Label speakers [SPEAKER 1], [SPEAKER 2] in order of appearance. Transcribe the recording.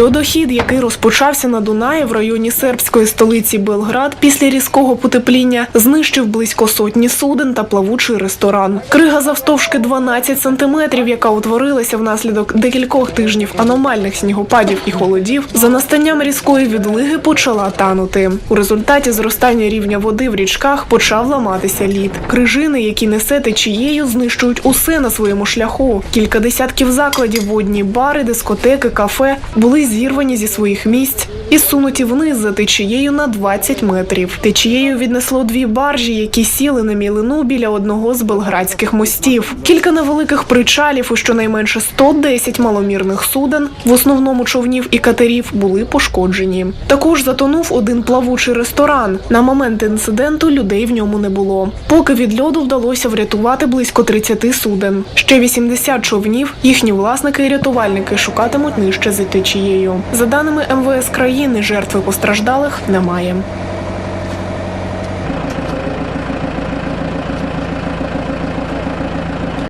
[SPEAKER 1] Льодохід, який розпочався на Дунаї в районі сербської столиці Белград після різкого потепління, знищив близько сотні суден та плавучий ресторан. Крига завстовшки 12 сантиметрів, яка утворилася внаслідок декількох тижнів аномальних снігопадів і холодів, за настанням різкої відлиги почала танути. У результаті зростання рівня води в річках почав ламатися лід. Крижини, які несе течією, знищують усе на своєму шляху. Кілька десятків закладів, водні бари, дискотеки, кафе були зірвані зі своїх місць і сунуті вниз за течією на 20 метрів. Течією віднесло дві баржі, які сіли на мілину біля одного з белградських мостів. Кілька невеликих причалів і щонайменше 110 маломірних суден, в основному човнів і катерів, були пошкоджені. Також затонув один плавучий ресторан. На момент інциденту людей в ньому не було. Поки від льоду вдалося врятувати близько 30 суден. Ще 80 човнів, їхні власники і рятувальники шукатимуть нижче за течією. За даними МВС країни, жертви постраждалих немає.